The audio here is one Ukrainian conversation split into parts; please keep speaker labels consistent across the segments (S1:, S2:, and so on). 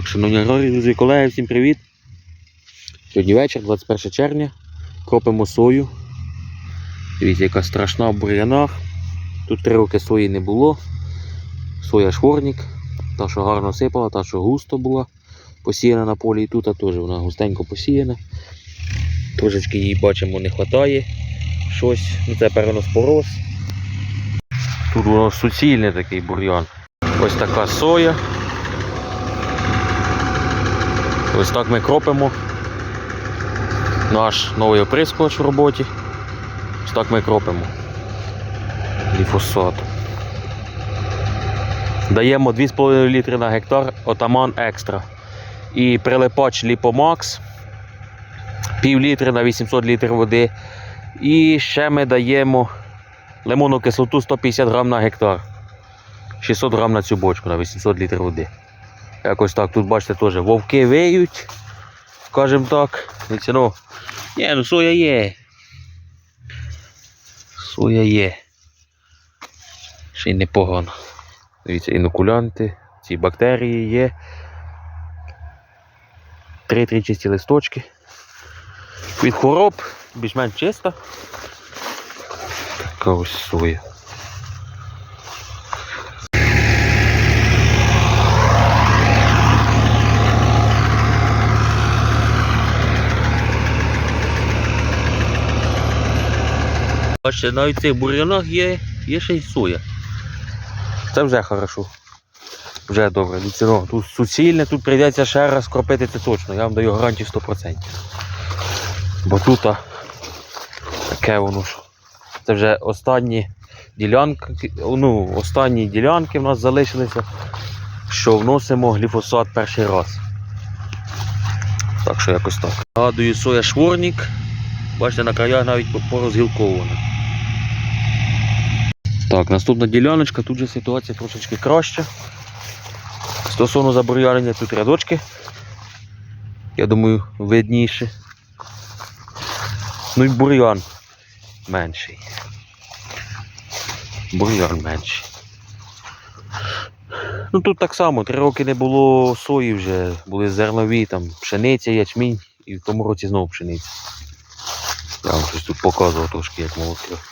S1: Так, шановні аграрії, друзі, колеги, всім привіт. Сьогодні вечір, 21 червня. Кропимо сою. Дивіться, яка страшна в бур'янах. Тут три роки сої не було. Соя шворник. Та, що гарно сипала, та, що густо була посіяна на полі. І тут а теж вона густенько посіяна. Трошечки її бачимо не вистачає. Щось. Ну це переноспороз. Тут воно суцільний такий бур'ян. Ось така соя. Ось так ми кропимо наш новий оприскувач в роботі. Ось так ми кропимо гліфосат. Даємо 2,5 літри на гектар отаман екстра. І прилипач Ліпомакс пів літри на 800 літрів води. І ще ми даємо лимонну кислоту 150 грам на гектар. 600 грам на цю бочку на 800 літрів води. Якось так тут бачите теж вовки виють, скажімо так. Ну, ні, ну соя є. Соя є. Ще й непогано. Дивіться, інокулянти, ці бактерії є. Три-три чисті листочки. Від хвороб більш-менш чиста. Така ось соя. Бачите, навіть в цих бур'янах є, є ще й соя. Це вже хорошо. Вже добре. Дивіться, ну, Тут суцільне, тут прийдеться ще раз кропити це точно. Я вам даю гарантію 100%. Бо тут а, таке воно ж. Це вже останні ділянки, ну, останні ділянки в нас залишилися, що вносимо гліфосат перший раз. Так що якось так. Нагадую, соя шворник. Бачите, на краях навіть порозгілкована. Так, наступна діляночка, тут же ситуація трошечки краща. Стосовно забур'янення тут рядочки. Я думаю, видніше. Ну і бур'ян менший. Бур'ян менший. Ну тут так само, три роки не було сої вже, були зернові, там пшениця, ячмінь і в тому році знову пшениця. Я вам щось тут показував трошки, як молотив.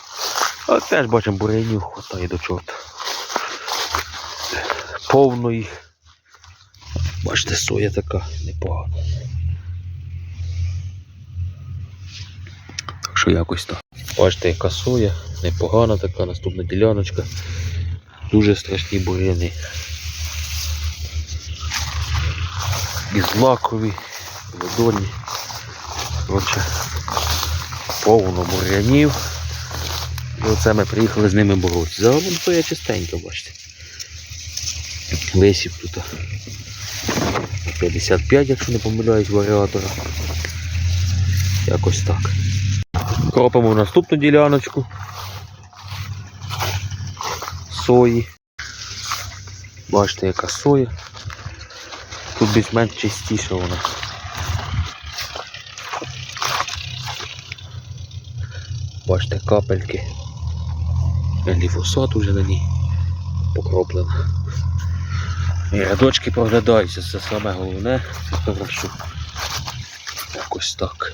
S1: А теж бачимо бурянів хватає до чорта. Повно їх. Бачите, соя така непогана. Так що якось так. Бачите, яка соя, непогана така, наступна діляночка. Дуже страшні буряни. І злакові. Коротше, повно бур'янів. І оце ми приїхали з ними боротися. Загалом соя чистенька, бачите. Висів тут. 55, якщо не помиляюсь, варіатора. Якось так. Кропимо в наступну діляночку. Сої. Бачите, яка соя. Тут більш-менш чистіша вона. Бачите, капельки. Гліфосат уже на ній покроплено. І рядочки проглядаються, це саме головне, це хорошо. Якось так.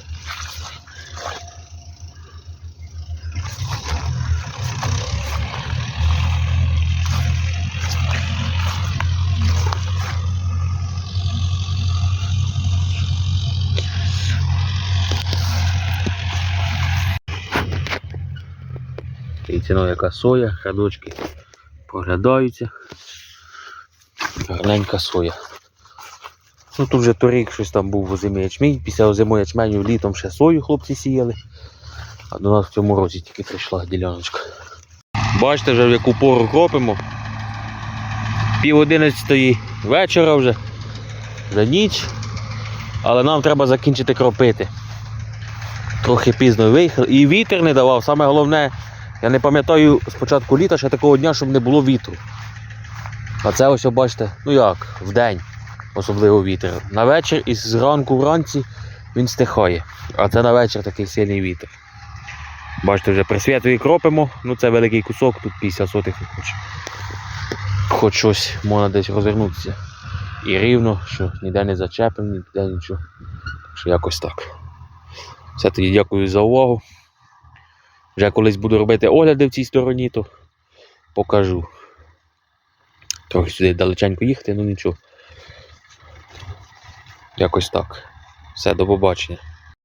S1: Ну, яка соя, рядочки проглядаються. Гарненька соя. Ну тут вже торік щось там був озимий ячмінь. Після озимого ячменю літом ще сою хлопці сіяли. А до нас в цьому році тільки прийшла діляночка. Бачите вже в яку пору кропимо. Пів одинадцятої вечора вже. Вже ніч. Але нам треба закінчити кропити. Трохи пізно виїхали. І вітер не давав. Саме головне, я не пам'ятаю з початку літа ще такого дня, щоб не було вітру. А це ось, бачите, ну як, в день, особливо вітер. На вечір і зранку вранці він стихає. А це на вечір такий сильний вітер. Бачите, вже при святові кропимо, ну це великий кусок, тут 50 сотих хоч. Хоч щось можна десь розвернутися. і рівно, що ніде не зачепимо, ніде нічого. Так що якось так. Все тоді дякую за увагу. Вже колись буду робити огляди в цій стороні, то покажу. Трохи сюди далеченько їхати, ну нічого. Якось так. Все, до побачення.